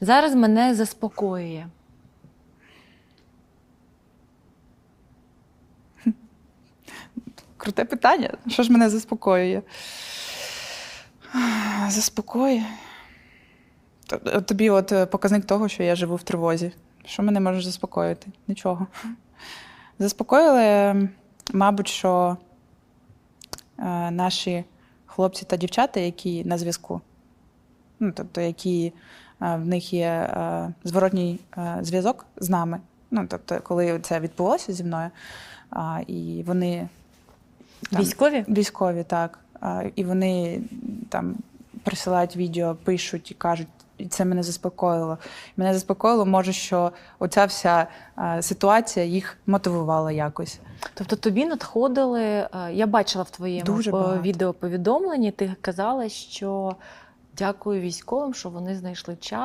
зараз мене заспокоює? Круте питання. Що ж мене заспокоює? Заспокоює. Тобі от е, показник того, що я живу в тривозі. Що мене може заспокоїти? Нічого. Заспокоїли, мабуть, що е, наші хлопці та дівчата, які на зв'язку, ну, тобто, які е, в них є е, зворотній е, зв'язок з нами. Ну, тобто, коли це відбулося зі мною, і вони там, Військові? Військові, так. І вони там присилають відео, пишуть і кажуть, і це мене заспокоїло. Мене заспокоїло, може, що оця вся ситуація їх мотивувала якось. Тобто тобі надходили, я бачила в твоєму відеоповідомленні, ти казала, що дякую військовим, що вони знайшли час.